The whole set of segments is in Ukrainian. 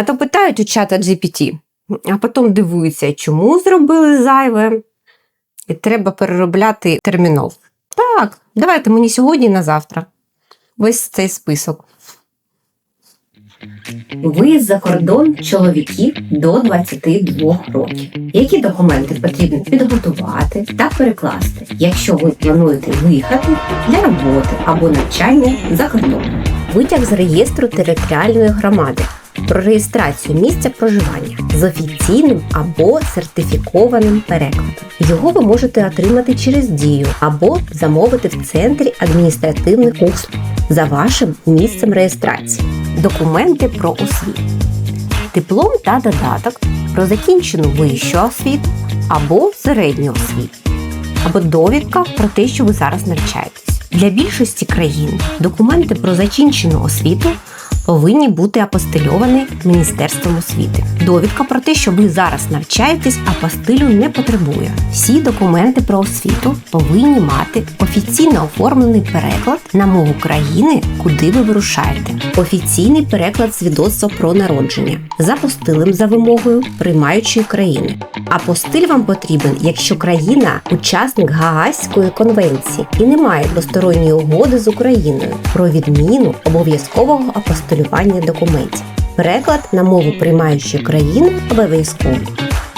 А то питають у чата GPT, а потім дивуються, чому зробили зайве, і треба переробляти термінал. Так, давайте мені сьогодні на завтра. Весь цей список. Виїзд за кордон чоловіків до 22 років. Які документи потрібно підготувати та перекласти, якщо ви плануєте виїхати для роботи або навчання за кордоном? Витяг з реєстру територіальної громади про реєстрацію місця проживання з офіційним або сертифікованим перекладом. Його ви можете отримати через дію або замовити в центрі адміністративних послуг за вашим місцем реєстрації. Документи про освіту. Диплом та додаток про закінчену вищу освіту або середню освіту, або довідка про те, що ви зараз навчаєтесь. Для більшості країн документи про закінчену освіту повинні бути апостильовані Міністерством освіти. Довідка про те, що ви зараз навчаєтесь, апостилю не потребує. Всі документи про освіту повинні мати офіційно оформлений переклад на мову країни, куди ви вирушаєте. Офіційний переклад свідоцтва про народження з апостилем за вимогою приймаючої країни. Апостиль вам потрібен, якщо країна учасник Гаазької конвенції і не має двосторонньої угоди з Україною про відміну обов'язкового апостилювання документів. Переклад на мову приймаючої країни обов'язковий.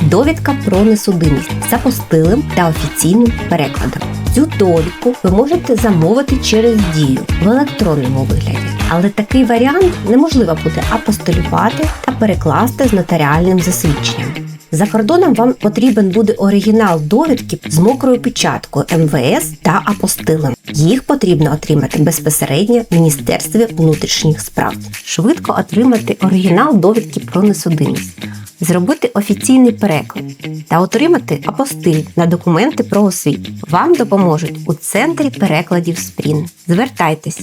Довідка про несудимість за постилим та офіційним перекладом. Цю довідку ви можете замовити через дію в електронному вигляді, але такий варіант неможливо буде апостилювати та перекласти з нотаріальним засвідченням. За кордоном вам потрібен буде оригінал довідки з мокрою печаткою МВС та апостилем. Їх потрібно отримати безпосередньо в Міністерстві внутрішніх справ. Швидко отримати оригінал довідки про несудимість, зробити офіційний переклад та отримати апостиль на документи про освіту. Вам допоможуть у центрі перекладів Спрін. Звертайтесь.